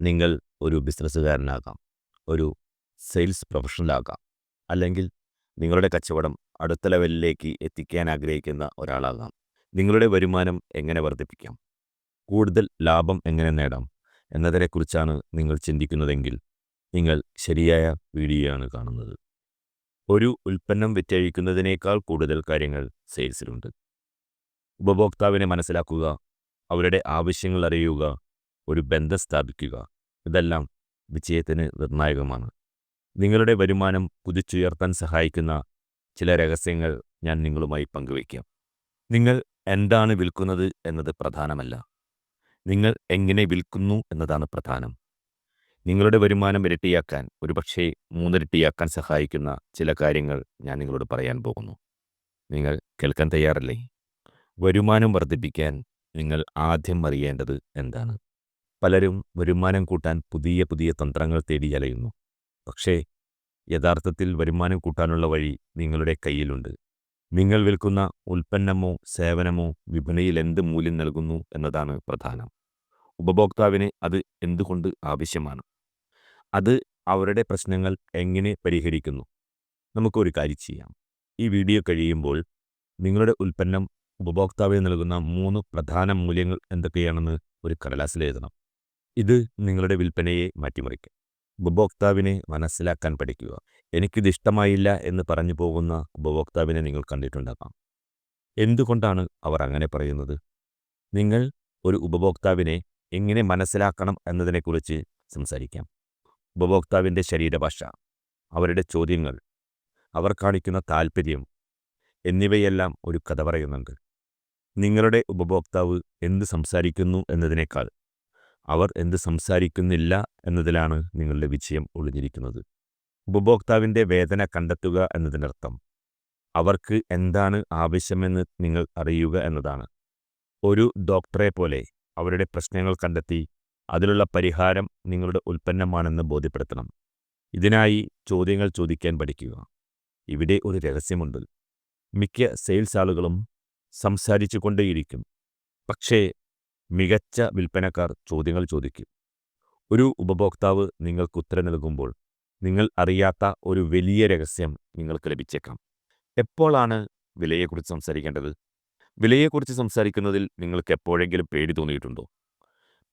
നിങ്ങൾ ഒരു ബിസിനസ്സുകാരനാകാം ഒരു സെയിൽസ് പ്രൊഫഷണലാകാം അല്ലെങ്കിൽ നിങ്ങളുടെ കച്ചവടം അടുത്ത ലെവലിലേക്ക് എത്തിക്കാൻ ആഗ്രഹിക്കുന്ന ഒരാളാകാം. നിങ്ങളുടെ വരുമാനം എങ്ങനെ വർദ്ധിപ്പിക്കാം? കൂടുതൽ ലാഭം എങ്ങനെ നേടാം? എന്നതിനെക്കുറിച്ചാണ് നിങ്ങൾ ചിന്തിക്കുന്നതെങ്കിൽ നിങ്ങൾ ശരിയായ വീഡിയോയാണ് കാണുന്നത്. ഒരു ഉൽപ്പന്നം വിറ്റഴിക്കുന്നതിനേക്കാൾ കൂടുതൽ കാര്യങ്ങൾ സെയിൽസിലുണ്ട്. ഉപഭോക്താവിനെ മനസ്സിലാക്കുക അവരുടെ ആവശ്യങ്ങൾ അറിയുക ഒരു ബന്ധം സ്ഥാപിക്കുക. ഇതെല്ലാം വിജയത്തിന് നിർണായകമാണ്. നിങ്ങളുടെ വരുമാനം കുതിച്ചുയർത്താൻ സഹായിക്കുന്ന ചില രഹസ്യങ്ങൾ ഞാൻ നിങ്ങളുമായി പങ്കുവയ്ക്കാം. നിങ്ങൾ എന്താണ് വിൽക്കുന്നത് എന്നത് പ്രധാനമല്ല. നിങ്ങൾ എങ്ങനെ വിൽക്കുന്നു എന്നതാണ് പ്രധാനം. നിങ്ങളുടെ വരുമാനം ഇരട്ടിയാക്കാൻ ഒരുപക്ഷെ മൂന്നിരട്ടിയാക്കാൻ സഹായിക്കുന്ന ചില കാര്യങ്ങൾ ഞാൻ നിങ്ങളോട് പറയാൻ പോകുന്നു. നിങ്ങൾ കേൾക്കാൻ തയ്യാറല്ലേ? വരുമാനം വർദ്ധിപ്പിക്കാൻ നിങ്ങൾ ആദ്യം അറിയേണ്ടത് എന്താണ്? പലരും വരുമാനം കൂട്ടാൻ പുതിയ പുതിയ തന്ത്രങ്ങൾ തേടി അലയുന്നു. പക്ഷേ യഥാർത്ഥത്തിൽ വരുമാനം കൂട്ടാനുള്ള വഴി നിങ്ങളുടെ കയ്യിലുണ്ട്. നിങ്ങൾ വിൽക്കുന്ന ഉൽപ്പന്നമോ സേവനമോ വിപണിയിൽ എന്ത് മൂല്യം നൽകുന്നു എന്നതാണ് പ്രധാനം. ഉപഭോക്താവിന് അത് എന്തുകൊണ്ട് ആവശ്യമാണ്? അത് അവരുടെ പ്രശ്നങ്ങൾ എങ്ങനെ പരിഹരിക്കുന്നു? നമുക്കൊരു കാര്യം ചെയ്യാം. ഈ വീഡിയോ കഴിയുമ്പോൾ നിങ്ങളുടെ ഉൽപ്പന്നം ഉപഭോക്താവിന് നൽകുന്ന മൂന്ന് പ്രധാന മൂല്യങ്ങൾ എന്തൊക്കെയാണെന്ന് ഒരു കടലാസിൽ എഴുതണം. ഇത് നിങ്ങളുടെ വിൽപ്പനയെ മാറ്റിമറിക്കും. ഉപഭോക്താവിനെ മനസ്സിലാക്കാൻ പഠിക്കുക. എനിക്കിത് ഇഷ്ടമായില്ല എന്ന് പറഞ്ഞു പോകുന്ന ഉപഭോക്താവിനെ നിങ്ങൾ കണ്ടിട്ടുണ്ടാകാം. എന്തുകൊണ്ടാണ് അവർ അങ്ങനെ പറയുന്നത്? നിങ്ങൾ ഒരു ഉപഭോക്താവിനെ എങ്ങനെ മനസ്സിലാക്കണം എന്നതിനെക്കുറിച്ച് സംസാരിക്കാം. ഉപഭോക്താവിന്റെ ശരീരഭാഷ അവരുടെ ചോദ്യങ്ങൾ അവർ കാണിക്കുന്ന താൽപ്പര്യം എന്നിവയെല്ലാം ഒരു കഥ പറയുന്നുണ്ട്. നിങ്ങളുടെ ഉപഭോക്താവ് എന്ത് സംസാരിക്കുന്നു എന്നതിനേക്കാൾ അവർ എന്ത് സംസാരിക്കുന്നില്ല എന്നതിലാണ് നിങ്ങളുടെ വിജയം ഒളിഞ്ഞിരിക്കുന്നത്. ഉപഭോക്താവിന്റെ വേദന കണ്ടെത്തുക എന്നതിനർത്ഥം അവർക്ക് എന്താണ് ആവശ്യമെന്ന് നിങ്ങൾ അറിയുക എന്നതാണ്. ഒരു ഡോക്ടറെ പോലെ അവരുടെ പ്രശ്നങ്ങൾ കണ്ടെത്തി അതിലുള്ള പരിഹാരം നിങ്ങളുടെ ഉൽപ്പന്നമാണെന്ന് ബോധ്യപ്പെടുത്തണം. ഇതിനായി ചോദ്യങ്ങൾ ചോദിക്കാൻ പഠിക്കുക. ഇവിടെ ഒരു രഹസ്യമുണ്ട്. മിക്ക സെയിൽസ് ആളുകളും സംസാരിച്ചു കൊണ്ടേയിരിക്കും. പക്ഷേ മികച്ച വിൽപ്പനക്കാർ ചോദ്യങ്ങൾ ചോദിക്കും. ഒരു ഉപഭോക്താവ് നിങ്ങൾക്ക് ഉത്തരം നൽകുമ്പോൾ നിങ്ങൾ അറിയാത്ത ഒരു വലിയ രഹസ്യം നിങ്ങൾക്ക് ലഭിച്ചേക്കാം. എപ്പോഴാണ് വിലയെക്കുറിച്ച് സംസാരിക്കേണ്ടത്? വിലയെക്കുറിച്ച് സംസാരിക്കുന്നതിൽ നിങ്ങൾക്ക് എപ്പോഴെങ്കിലും പേടി തോന്നിയിട്ടുണ്ടോ?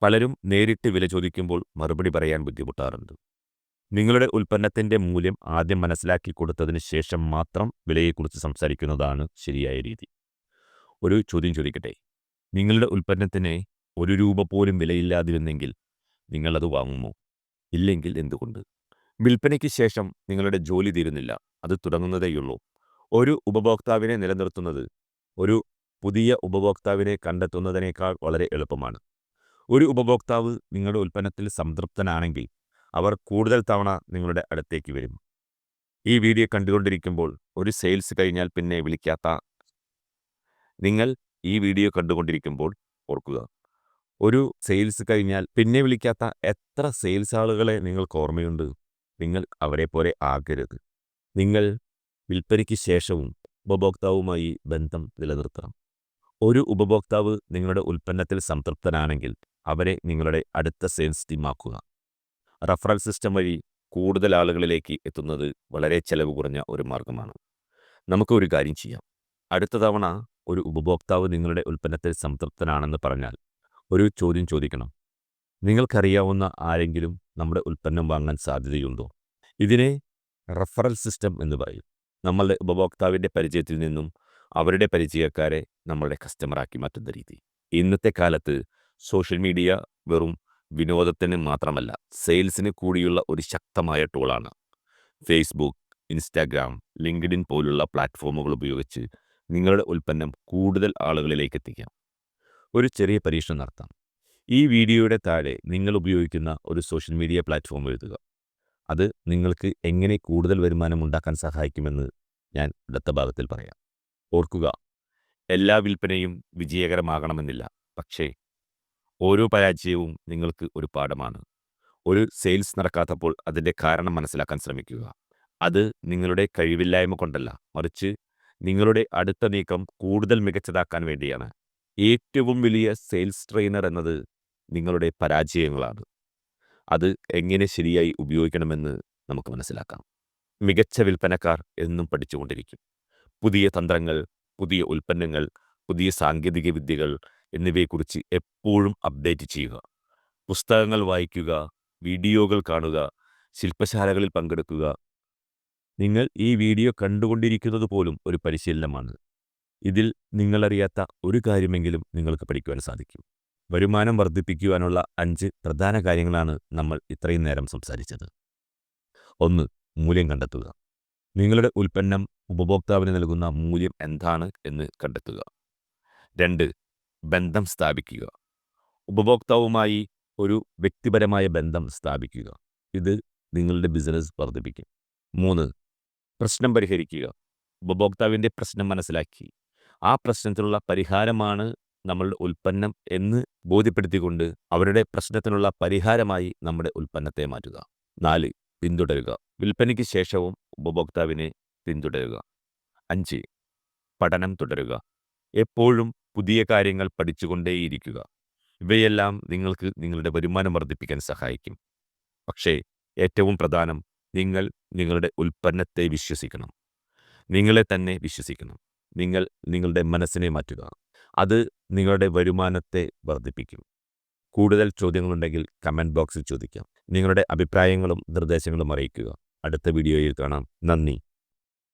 പലരും നേരിട്ട് വില ചോദിക്കുമ്പോൾ മറുപടി പറയാൻ ബുദ്ധിമുട്ടാറുണ്ട്. നിങ്ങളുടെ ഉൽപ്പന്നത്തിന്റെ മൂല്യം ആദ്യം മനസ്സിലാക്കി കൊടുത്തതിന് ശേഷം മാത്രം വിലയെക്കുറിച്ച് സംസാരിക്കുന്നതാണ് ശരിയായ രീതി. ഒരു ചോദ്യം ചോദിക്കട്ടെ? നിങ്ങളുടെ ഉൽപ്പന്നത്തിന് ഒരു രൂപ പോലും വിലയില്ലാതിരുന്നെങ്കിൽ നിങ്ങളത് വാങ്ങുമോ? ഇല്ലെങ്കിൽ എന്തുകൊണ്ട്? വിൽപ്പനയ്ക്ക് ശേഷം നിങ്ങളുടെ ജോലി തീരുന്നില്ല. അത് തുടങ്ങുന്നതേയുള്ളൂ. ഒരു ഉപഭോക്താവിനെ നിലനിർത്തുന്നത് ഒരു പുതിയ ഉപഭോക്താവിനെ കണ്ടെത്തുന്നതിനേക്കാൾ വളരെ എളുപ്പമാണ്. ഒരു ഉപഭോക്താവ് നിങ്ങളുടെ ഉൽപ്പന്നത്തിൽ സംതൃപ്തനാണെങ്കിൽ അവർ കൂടുതൽ തവണ നിങ്ങളുടെ അടുത്തേക്ക് വരും. ഈ വീഡിയോ കണ്ടുകൊണ്ടിരിക്കുമ്പോൾ ഒരു സെയിൽസ് കഴിഞ്ഞാൽ പിന്നെ വിളിക്കാത്ത നിങ്ങൾ ഈ വീഡിയോ കണ്ടുകൊണ്ടിരിക്കുമ്പോൾ ഓർക്കുക. ഒരു സെയിൽസ് കഴിഞ്ഞാൽ പിന്നെ വിളിക്കാത്ത എത്ര സെയിൽസ് ആളുകളെ നിങ്ങൾക്ക് ഓർമ്മയുണ്ട്? നിങ്ങൾ അവരെ പോലെ ആകരുത്. നിങ്ങൾ വിൽപ്പനയ്ക്ക് ശേഷവും ഉപഭോക്താവുമായി ബന്ധം നിലനിർത്തണം. ഒരു ഉപഭോക്താവ് നിങ്ങളുടെ ഉൽപ്പന്നത്തിൽ സംതൃപ്തനാണെങ്കിൽ അവരെ നിങ്ങളുടെ അടുത്ത സെയിൽസ് ടീമാക്കുക റഫറൽ സിസ്റ്റം വഴി കൂടുതൽ ആളുകളിലേക്ക് എത്തുന്നത് വളരെ ചെലവ് കുറഞ്ഞ ഒരു മാർഗമാണ്. നമുക്ക് ഒരു കാര്യം ചെയ്യാം. അടുത്ത തവണ ഒരു ഉപഭോക്താവ് നിങ്ങളുടെ ഉൽപ്പന്നത്തിൽ സംതൃപ്തനാണെന്ന് പറഞ്ഞാൽ ഒരു ചോദ്യം ചോദിക്കണം. നിങ്ങൾക്കറിയാവുന്ന ആരെങ്കിലും നമ്മുടെ ഉൽപ്പന്നം വാങ്ങാൻ സാധ്യതയുണ്ടോ? ഇതിനെ റഫറൽ സിസ്റ്റം എന്ന് പറയും. നമ്മളുടെ ഉപഭോക്താവിന്റെ പരിചയത്തിൽ നിന്നും അവരുടെ പരിചയക്കാരെ നമ്മളുടെ കസ്റ്റമറാക്കി മാറ്റുന്ന രീതി. ഇന്നത്തെ കാലത്ത് സോഷ്യൽ മീഡിയ വെറും വിനോദത്തിന് മാത്രമല്ല സെയിൽസിന് കൂടിയുള്ള ഒരു ശക്തമായ ടൂളാണ്. ഫേസ്ബുക്ക് ഇൻസ്റ്റാഗ്രാം ലിങ്ക്ഡിൻ പോലുള്ള പ്ലാറ്റ്ഫോമുകൾ ഉപയോഗിച്ച് നിങ്ങളുടെ ഉൽപ്പന്നം കൂടുതൽ ആളുകളിലേക്ക് എത്തിക്കാം. ഒരു ചെറിയ പരീക്ഷണം നടത്താം. ഈ വീഡിയോയുടെ താഴെ നിങ്ങൾ ഉപയോഗിക്കുന്ന ഒരു സോഷ്യൽ മീഡിയ പ്ലാറ്റ്ഫോം എഴുതുക. അത് നിങ്ങൾക്ക് എങ്ങനെ കൂടുതൽ വരുമാനം ഉണ്ടാക്കാൻ സഹായിക്കുമെന്ന് ഞാൻ അടുത്ത ഭാഗത്തിൽ പറയാം. ഓർക്കുക എല്ലാ വിൽപ്പനയും വിജയകരമാകണമെന്നില്ല. പക്ഷേ ഓരോ പരാജയവും നിങ്ങൾക്ക് ഒരു പാഠമാണ്. ഒരു സെയിൽസ് നടക്കാത്തപ്പോൾ അതിന്റെ കാരണം മനസ്സിലാക്കാൻ ശ്രമിക്കുക. അത് നിങ്ങളുടെ കഴിവില്ലായ്മ കൊണ്ടല്ല മറിച്ച് നിങ്ങളുടെ അടുത്ത നീക്കം കൂടുതൽ മികച്ചതാക്കാൻ വേണ്ടിയാണ്. ഏറ്റവും വലിയ സെയിൽസ് ട്രെയിനർ എന്നത് നിങ്ങളുടെ പരാജയങ്ങളാണ്. അത് എങ്ങനെ ശരിയായി ഉപയോഗിക്കണമെന്ന് നമുക്ക് മനസ്സിലാക്കാം. മികച്ച വിൽപ്പനക്കാർ എന്നും പഠിച്ചുകൊണ്ടിരിക്കും. പുതിയ തന്ത്രങ്ങൾ പുതിയ ഉൽപ്പന്നങ്ങൾ പുതിയ സാങ്കേതിക വിദ്യകൾ എന്നിവയെക്കുറിച്ച് എപ്പോഴും അപ്ഡേറ്റ് ചെയ്യുക. പുസ്തകങ്ങൾ വായിക്കുക വീഡിയോകൾ കാണുക ശില്പശാലകളിൽ പങ്കെടുക്കുക നിങ്ങൾ ഈ വീഡിയോ കണ്ടുകൊണ്ടിരിക്കുന്നത് പോലും ഒരു പരിശീലനമാണ്. ഇതിൽ നിങ്ങളറിയാത്ത ഒരു കാര്യമെങ്കിലും നിങ്ങൾക്ക് പഠിക്കുവാൻ സാധിക്കും. വരുമാനം വർദ്ധിപ്പിക്കുവാനുള്ള അഞ്ച് പ്രധാന കാര്യങ്ങളാണ് നമ്മൾ ഇത്രയും നേരം സംസാരിച്ചത്. ഒന്ന് മൂല്യം കണ്ടെത്തുക. നിങ്ങളുടെ ഉൽപ്പന്നം ഉപഭോക്താവിന് നൽകുന്ന മൂല്യം എന്താണ് എന്ന് കണ്ടെത്തുക. രണ്ട് ബന്ധം സ്ഥാപിക്കുക. ഉപഭോക്താവുമായി ഒരു വ്യക്തിപരമായ ബന്ധം സ്ഥാപിക്കുക. ഇത് നിങ്ങളുടെ ബിസിനസ് വർദ്ധിപ്പിക്കും. മൂന്ന് പ്രശ്നം പരിഹരിക്കുക. ഉപഭോക്താവിന്റെ പ്രശ്നം മനസ്സിലാക്കി. ആ പ്രശ്നത്തിനുള്ള പരിഹാരമാണ് നമ്മളുടെ ഉൽപ്പന്നം എന്ന് ബോധ്യപ്പെടുത്തിക്കൊണ്ട് അവരുടെ പ്രശ്നത്തിനുള്ള പരിഹാരമായി നമ്മുടെ ഉൽപ്പന്നത്തെ മാറ്റുക. നാല് പിന്തുടരുക. വിൽപ്പനയ്ക്ക് ശേഷവും ഉപഭോക്താവിനെ പിന്തുടരുക. അഞ്ച് പഠനം തുടരുക. എപ്പോഴും പുതിയ കാര്യങ്ങൾ പഠിച്ചുകൊണ്ടേയിരിക്കുക. ഇവയെല്ലാം നിങ്ങൾക്ക് നിങ്ങളുടെ വരുമാനം വർദ്ധിപ്പിക്കാൻ സഹായിക്കും. പക്ഷേ ഏറ്റവും പ്രധാനം നിങ്ങൾ നിങ്ങളുടെ ഉൽപ്പന്നത്തെ വിശ്വസിക്കണം. നിങ്ങളെ തന്നെ വിശ്വസിക്കണം. നിങ്ങൾ നിങ്ങളുടെ മനസ്സിനെ മാറ്റുക. അത് നിങ്ങളുടെ വരുമാനത്തെ വർദ്ധിപ്പിക്കും. കൂടുതൽ ചോദ്യങ്ങളുണ്ടെങ്കിൽ കമന്റ് ബോക്സിൽ ചോദിക്കാം. നിങ്ങളുടെ അഭിപ്രായങ്ങളും നിർദ്ദേശങ്ങളും അറിയിക്കുക. അടുത്ത വീഡിയോയിൽ കാണാം. നന്ദി.